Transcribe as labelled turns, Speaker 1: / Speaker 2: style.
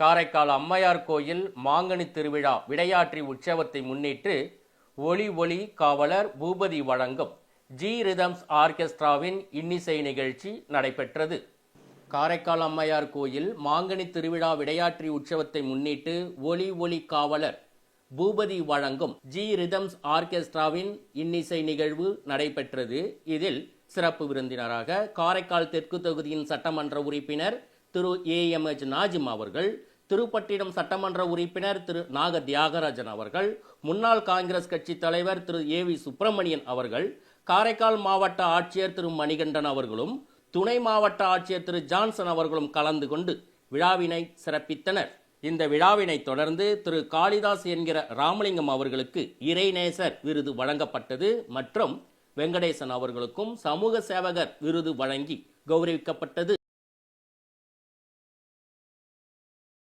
Speaker 1: காரைக்கால் அம்மையார் கோயில் மாங்கனி திருவிழா விடையாற்றி உற்சவத்தை முன்னிட்டு ஒளி ஒளி காவலர் பூபதி வழங்கும் ஜி ரிதம்ஸ் ஆர்கெஸ்ட்ராவின் இன்னிசை நிகழ்ச்சி நடைபெற்றது. காரைக்கால் அம்மையார் கோயில் மாங்கனி திருவிழா விடையாற்றி உற்சவத்தை முன்னிட்டு ஒளி ஒளி காவலர் பூபதி வழங்கும் ஜி ரிதம்ஸ் ஆர்கெஸ்ட்ராவின் இன்னிசை நிகழ்வு நடைபெற்றது. இதில் சிறப்பு விருந்தினராக காரைக்கால் தெற்கு தொகுதியின் சட்டமன்ற உறுப்பினர் திரு ஏ எம் எச் நாஜிம் அவர்கள் திருப்பட்டினம் சட்டமன்ற உறுப்பினர் திரு. நாக தியாகராஜன் அவர்கள் முன்னாள் காங்கிரஸ் கட்சி தலைவர் திரு. ஏ. வி. சுப்பிரமணியன் அவர்கள் காரைக்கால் மாவட்ட ஆட்சியர் திரு. மணிகண்டன் அவர்களும் துணை மாவட்ட ஆட்சியர் திரு. ஜான்சன் அவர்களும் கலந்து கொண்டு விழாவினை சிறப்பித்தனர். இந்த விழாவினை தொடர்ந்து திரு. காளிதாஸ் என்கிற ராமலிங்கம் அவர்களுக்கு இறைநேசர் விருது வழங்கப்பட்டது மற்றும் வெங்கடேசன் அவர்களுக்கும் சமூக சேவகர் விருது வழங்கி கௌரவிக்கப்பட்டது.